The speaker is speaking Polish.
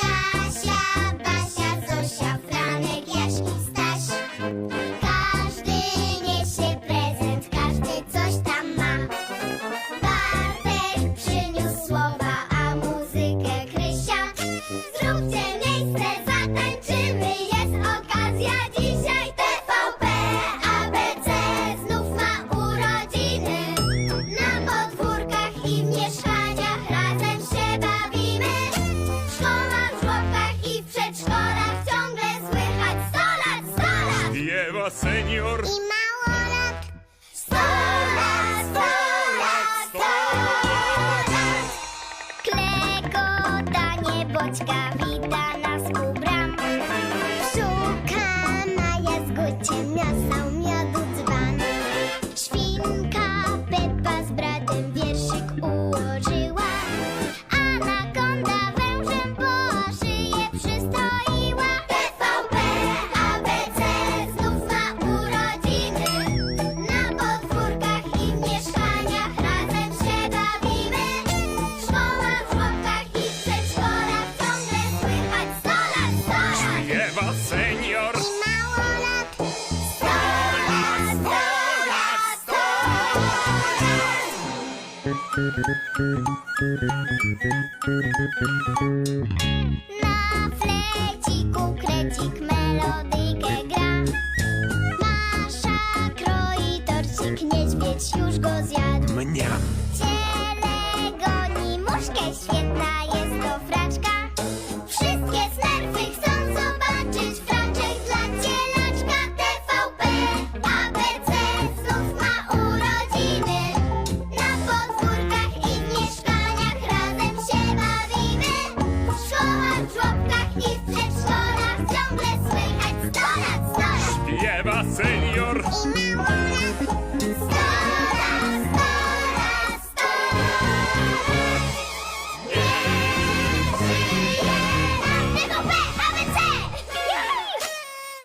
Kasia, Basia, Zosia, Franek, Jaś i Staś. Każdy niesie prezent, każdy coś tam ma. Bartek przyniósł słowa, a muzykę Krysia. Zróbcie miejsce, zatańczymy, jest okazja dzisiaj. Senior. I mało lat. Sto lat, sto lat, sto lat. Klekotanie Boćka wita Na fleciku krecik melodyjkę gra. Masza kroi torcik, niedźwiedź już go zjadł. Mniam. Ciele goni muszkę, świetna jest to fraczka. señor.